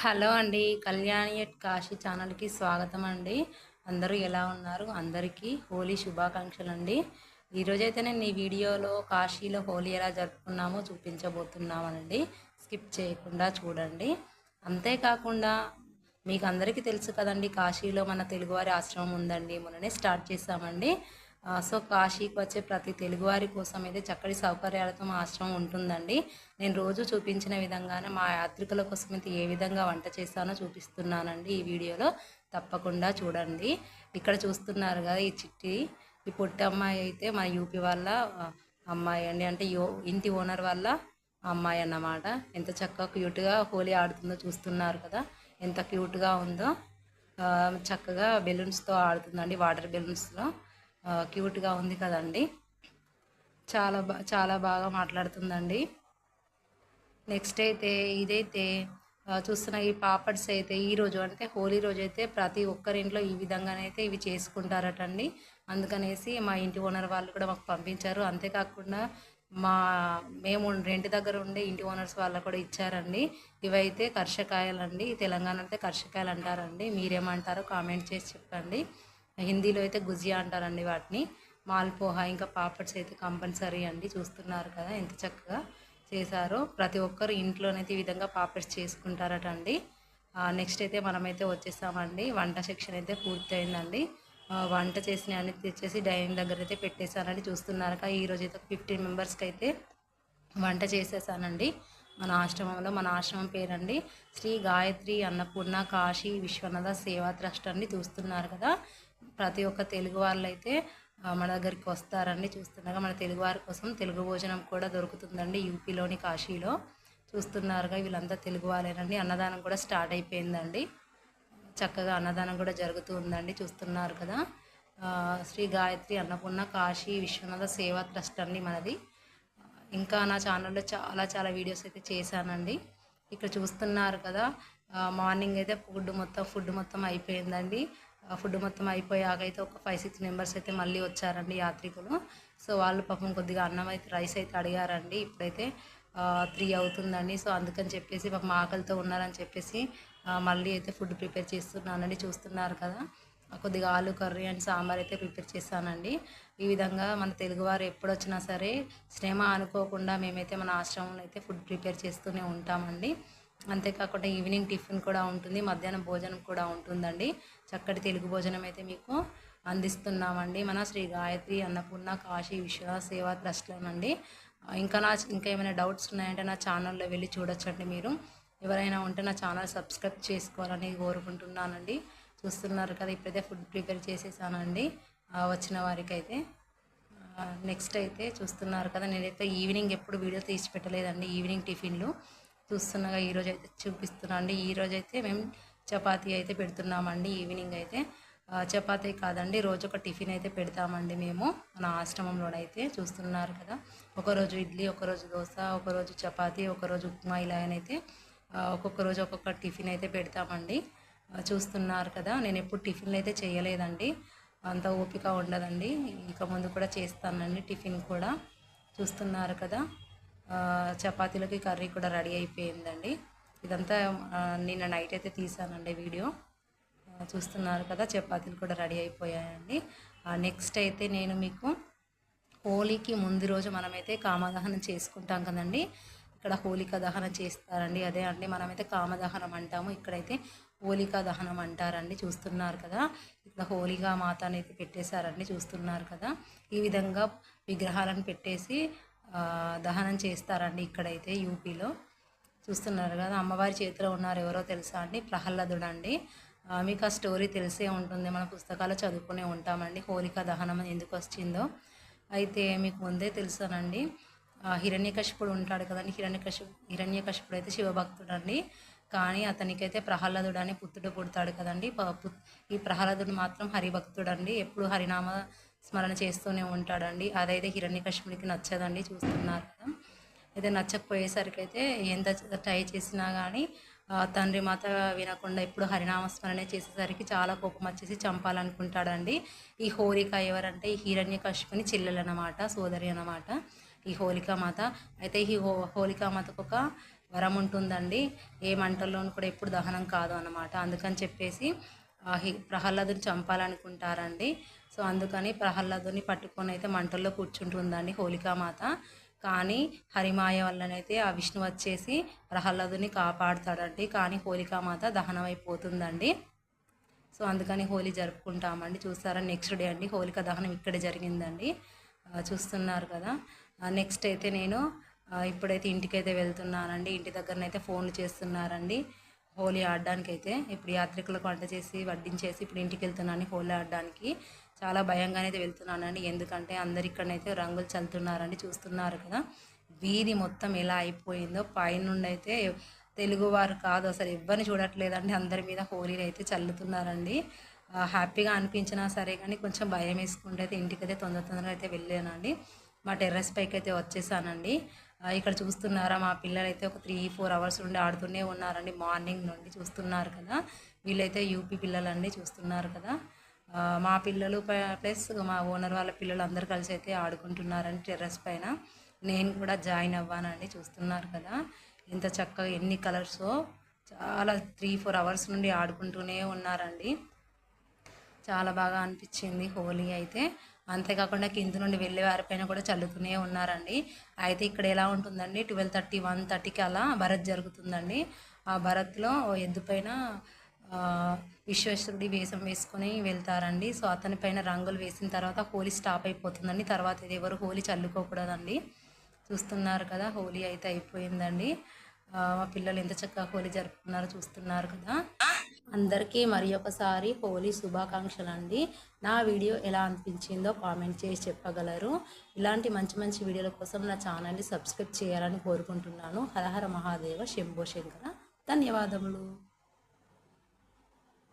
Hello అండి Kalyani at Kashi ఛానల్కి స్వాగతం అండి అందరూ ఎలా ఉన్నారు? అందరికీ హోలీ శుభాకాంక్షలు అండి ఈరోజైతే నేను ఈ వీడియోలో కాశీలో హోలీ ఎలా జరుపుకున్నామో చూపించబోతున్నామండి. స్కిప్ చేయకుండా చూడండి. అంతేకాకుండా మీకు అందరికీ తెలుసు కదండి కాశీలో మన తెలుగువారి ఆశ్రమం ఉందండి. మొన్ననే స్టార్ట్ చేసామండి సో కాశీకి వచ్చే ప్రతి తెలుగువారి కోసం అయితే చక్కటి సౌకర్యాలతో మా ఆశ్రమం ఉంటుందండి. నేను రోజు చూపించిన విధంగానే మా యాత్రికుల కోసం అయితే ఏ విధంగా వంట చేస్తానో చూపిస్తున్నానండి ఈ వీడియోలో. తప్పకుండా చూడండి. ఇక్కడ చూస్తున్నారు కదా ఈ చిట్టి ఈ పొట్టి అమ్మాయి అయితే మా యూపీ వాళ్ళ అమ్మాయి అండి. అంటే యో ఇంటి ఓనర్ వాళ్ళ అమ్మాయి అన్నమాట. ఎంత చక్కగా క్యూట్గా హోలీ ఆడుతుందో చూస్తున్నారు కదా. ఎంత క్యూట్గా ఉందో చక్కగా బెలూన్స్తో ఆడుతుందండి వాటర్ బెలూన్స్లో. క్యూట్గా ఉంది కదండి. చాలా బా చాలా బాగా మాట్లాడుతుందండి. నెక్స్ట్ అయితే ఇదైతే చూస్తున్న ఈ పాపడ్స్ అయితే ఈ రోజు అంటే హోలీ రోజు అయితే ప్రతి ఒక్కరింట్లో ఈ విధంగానైతే ఇవి చేసుకుంటారటండి. అందుకనేసి మా ఇంటి ఓనర్ వాళ్ళు కూడా మాకు పంపించారు. అంతేకాకుండా మా మేము రెంట్ దగ్గర ఉండే ఇంటి ఓనర్స్ వాళ్ళకు కూడా ఇచ్చారండి. ఇవైతే కర్షకాయలండి. తెలంగాణ అయితే కర్షకాయలు అంటారండి మీరేమంటారో కామెంట్ చేసి చెప్పండి. హిందీలో అయితే గుజియా అంటారండి వాటిని. మాల్పోహా ఇంకా పాపడ్స్ అయితే కంపల్సరీ అండి. చూస్తున్నారు కదా ఎంత చక్కగా చేశారో. ప్రతి ఒక్కరు ఇంట్లోనైతే ఈ విధంగా పాపడ్స్ చేసుకుంటారట అండి నెక్స్ట్ అయితే మనమైతే వచ్చేసామండి. వంట సెక్షన్ అయితే పూర్తయిందండి. వంట చేసిన అన్ని తెచ్చేసి డైనింగ్ దగ్గర అయితే పెట్టేశానండి. చూస్తున్నారు కదా ఈరోజు అయితే ఫిఫ్టీన్ మెంబర్స్కి అయితే వంట చేసేసానండి. మన ఆశ్రమంలో మన ఆశ్రమం పేరండి శ్రీ గాయత్రి అన్నపూర్ణ కాశీ విశ్వనాథ సేవా ట్రస్ట్ అండి. చూస్తున్నారు కదా ప్రతి ఒక్క తెలుగు వాళ్ళైతే అయితే మన దగ్గరికి వస్తారండి చూస్తుండగా. మన తెలుగు వారి కోసం తెలుగు భోజనం కూడా దొరుకుతుందండి యూపీలోని కాశీలో. చూస్తున్నారుగా వీళ్ళంతా తెలుగు వాళ్ళేనండి. అన్నదానం కూడా స్టార్ట్ అయిపోయిందండి. చక్కగా అన్నదానం కూడా జరుగుతూ ఉందండి చూస్తున్నారు కదా. శ్రీ గాయత్రి అన్నపూర్ణ కాశీ విశ్వనాథ సేవా ట్రస్ట్ అండి మనది. ఇంకా నా ఛానల్లో చాలా చాలా వీడియోస్ అయితే చేశానండి. ఇక్కడ చూస్తున్నారు కదా మార్నింగ్ అయితే ఫుడ్ మొత్తం ఫుడ్ మొత్తం అయిపోయిందండి. ఫుడ్ మొత్తం అయిపోయాక అయితే ఒక ఫైవ్ సిక్స్ మెంబర్స్ అయితే మళ్ళీ వచ్చారండి యాత్రికులు. సో వాళ్ళు పాపం కొద్దిగా అన్నం అయితే రైస్ అయితే అడిగారండి. ఇప్పుడైతే త్రీ అవుతుందండి. సో అందుకని చెప్పేసి పాపం ఆకలితో ఉన్నారని చెప్పేసి మళ్ళీ అయితే ఫుడ్ ప్రిపేర్ చేస్తున్నానండి. చూస్తున్నారు కదా కొద్దిగా ఆలు కర్రీ అండ్ సాంబార్ అయితే ప్రిపేర్ చేశానండి. ఈ విధంగా మన తెలుగువారు ఎప్పుడు వచ్చినా సరే శ్రమ అనుకోకుండా మేమైతే మన ఆశ్రమంలో అయితే ఫుడ్ ప్రిపేర్ చేస్తూనే ఉంటామండి. అంతేకాకుండా ఈవినింగ్ టిఫిన్ కూడా ఉంటుంది మధ్యాహ్నం భోజనం కూడా ఉంటుందండి. చక్కటి తెలుగు భోజనం అయితే మీకు అందిస్తున్నామండి. మన శ్రీ గాయత్రి అన్నపూర్ణ కాశీ విశ్వ సేవా ట్రస్ట్లోనండి. ఇంకా నా ఇంకా ఏమైనా డౌట్స్ ఉన్నాయంటే నా ఛానల్లో వెళ్ళి చూడొచ్చండి మీరు. ఎవరైనా ఉంటే నా ఛానల్ సబ్స్క్రైబ్ చేసుకోవాలని కోరుకుంటున్నానండి. చూస్తున్నారు కదా ఇప్పుడైతే ఫుడ్ ప్రిపేర్ చేసేసానండి. వచ్చిన వారికైతే నెక్స్ట్ అయితే చూస్తున్నారు కదా నేనైతే ఈవినింగ్ ఎప్పుడు వీడియో తీసి పెట్టలేదండి ఈవినింగ్ టిఫిన్లు. చూస్తున్నాగా ఈరోజు అయితే చూపిస్తున్నా అండి. ఈరోజు అయితే మేము చపాతీ అయితే పెడుతున్నామండి ఈవినింగ్ అయితే. చపాతీ కాదండి రోజు ఒక టిఫిన్ అయితే పెడతామండి మేము. మన ఆశ్రమంలోనైతే చూస్తున్నారు కదా. ఒకరోజు ఇడ్లీ ఒకరోజు దోశ ఒకరోజు చపాతీ ఒకరోజు ఉప్మా ఇలా అయితే ఒక్కొక్క రోజు ఒక్కొక్క టిఫిన్ అయితే పెడతామండి. చూస్తున్నారు కదా నేను ఎప్పుడు టిఫిన్లు అయితే చేయలేదండి. అంత ఓపిక ఉండదండి. ఇక ముందు కూడా చేస్తానండి టిఫిన్ కూడా. చూస్తున్నారు కదా. చపాతీలకి కర్రీ కూడా రెడీ అయిపోయిందండి. ఇదంతా నిన్న నైట్ అయితే తీసానండి వీడియో. చూస్తున్నారు కదా చపాతీలు కూడా రెడీ అయిపోయాయండి. నెక్స్ట్ అయితే నేను మీకు హోలీకి ముందు రోజు మనమైతే కామదహనం చేసుకుంటాం కదండి. ఇక్కడ హోలికా దహనం చేస్తారండి. అదే అండి మనమైతే కామదహనం అంటాము. ఇక్కడైతే హోలికా దహనం అంటారండి చూస్తున్నారు కదా. ఇక్కడ హోలికా మాత అనేది పెట్టేశారండి చూస్తున్నారు కదా. ఈ విధంగా విగ్రహాలను పెట్టేసి దహనం చేస్తారండి ఇక్కడైతే యూపీలో. చూస్తున్నారు కదా అమ్మవారి చేతిలో ఉన్నారు ఎవరో తెలుసా అండి? ప్రహ్లాదుడు అండి మీకు ఆ స్టోరీ తెలిసే ఉంటుంది. మన పుస్తకాలు చదువుకునే ఉంటామండి. హోలిక దహనం ఎందుకు వచ్చిందో. అయితే మీకు ముందే తెలుసానండి. హిరణ్యకశిపుడు ఉంటాడు కదండి. హిరణ్యకశి హిరణ్యకశిపుడు అయితే శివభక్తుడు అండి కానీ అతనికైతే ప్రహ్లాదుడు అని పుత్రుడు పుడతాడు కదండి. ఈ ప్రహ్లాదుడు మాత్రం హరిభక్తుడు అండి ఎప్పుడు హరినామ స్మరణ చేస్తూనే ఉంటాడండి. అదైతే హిరణ్యకశిపుడికి నచ్చదండి. చూస్తున్నారు కదా. అయితే నచ్చకపోయేసరికి అయితే ఎంత ట్రై చేసినా కానీ తండ్రి మాత వినకుండా ఇప్పుడు హరినామస్మరణ చేసేసరికి చాలా కోపం వచ్చేసి చంపాలనుకుంటాడండి. ఈ హోలిక ఎవరంటే ఈ హిరణ్య కశ్యపుని చెల్లెలు సోదరి అన్నమాట. ఈ హోలికా మాత. అయితే ఈ హో హోలికా మాతకు ఒక వరం ఉంటుందండి. ఏ మంటల్లోనూ కూడా ఎప్పుడు దహనం కాదు అన్నమాట. అందుకని చెప్పేసి ప్రహ్లాదుని చంపాలనుకుంటారండి. సో అందుకని ప్రహ్లాదుని పట్టుకొని అయితే మంటల్లో కూర్చుంటుందండి హోలికామాత కానీ హరిమాయ వల్లనైతే ఆ విష్ణు వచ్చేసి ప్రహ్లాదుని కాపాడుతాడండి. కానీ హోలికామాత దహనం అయిపోతుందండి సో అందుకని హోలీ జరుపుకుంటామండి. చూస్తారా నెక్స్ట్ డే అండి హోలిక దహనం ఇక్కడ జరిగిందండి. చూస్తున్నారు కదా. నెక్స్ట్ అయితే నేను ఇప్పుడైతే ఇంటికైతే వెళ్తున్నానండి. ఇంటి దగ్గరనైతే ఫోన్లు చేస్తున్నారండి. హోలీ ఆడడానికి అయితే ఇప్పుడు యాత్రికులకు వంట చేసి వడ్డించేసి ఇప్పుడు ఇంటికి వెళ్తున్నాను హోలీ ఆడడానికి. చాలా భయంగా అయితే వెళ్తున్నానండి. ఎందుకంటే అందరు ఇక్కడనైతే రంగులు చల్లుతున్నారండి చూస్తున్నారు కదా. వీధి మొత్తం ఎలా అయిపోయిందో పైనుండి అయితే తెలుగువారు కాదు అసలు ఎవరిని చూడట్లేదండి. అందరి మీద హోలీలు అయితే చల్లుతున్నారండి. హ్యాపీగా అనిపించినా సరే కానీ కొంచెం భయం వేసుకుంటే అయితే ఇంటికైతే తొందర తొందరగా అయితే వెళ్ళానండి. మా టెర్రస్ పైకి అయితే వచ్చేసానండి. ఇక్కడ చూస్తున్నారా మా పిల్లలైతే ఒక త్రీ ఫోర్ అవర్స్ నుండి ఆడుతూనే ఉన్నారండి. మార్నింగ్ నుండి చూస్తున్నారు కదా. వీళ్ళైతే యూపీ పిల్లలండి చూస్తున్నారు కదా. మా పిల్లలు ప్లస్ మా ఓనర్ వాళ్ళ పిల్లలు అందరు కలిసి అయితే ఆడుకుంటున్నారండి టెర్రస్ పైన. నేను కూడా జాయిన్ అవ్వానండి చూస్తున్నారు కదా. ఎంత చక్కగా ఎన్ని కలర్సో చాలా త్రీ ఫోర్ అవర్స్ నుండి ఆడుకుంటూనే ఉన్నారండి. చాలా బాగా అనిపించింది హోలీ అయితే. అంతేకాకుండా కింద నుండి వెళ్ళే వారిపైన కూడా చల్లుతూనే ఉన్నారండి. అయితే ఇక్కడ ఎలా ఉంటుందండి? ట్వెల్వ్ థర్టీ వన్ థర్టీకి అలా భరత్ జరుగుతుందండి. ఆ భరత్లో ఎద్దు పైన విశ్వేశ్వరుడి వేషం వేసుకొని వెళ్తారండి. సో అతని పైన రంగులు వేసిన తర్వాత హోలీ స్టాప్ అయిపోతుందండి. తర్వాత ఇది ఎవరు హోలీ చల్లుకోకూడదండి. చూస్తున్నారు కదా హోలీ అయితే అయిపోయిందండి. మా పిల్లలు ఎంత చక్కగా హోలీ జరుపుకున్నారో చూస్తున్నారు కదా. అందరికీ మరి ఒకసారి హోలీ శుభాకాంక్షలు అండి నా వీడియో ఎలా అనిపించిందో కామెంట్ చేసి చెప్పగలరు. ఇలాంటి మంచి మంచి వీడియోల కోసం నా ఛానల్ని సబ్స్క్రైబ్ చేయాలని కోరుకుంటున్నాను. హరహర మహాదేవ శంభో శంకర. ధన్యవాదములు.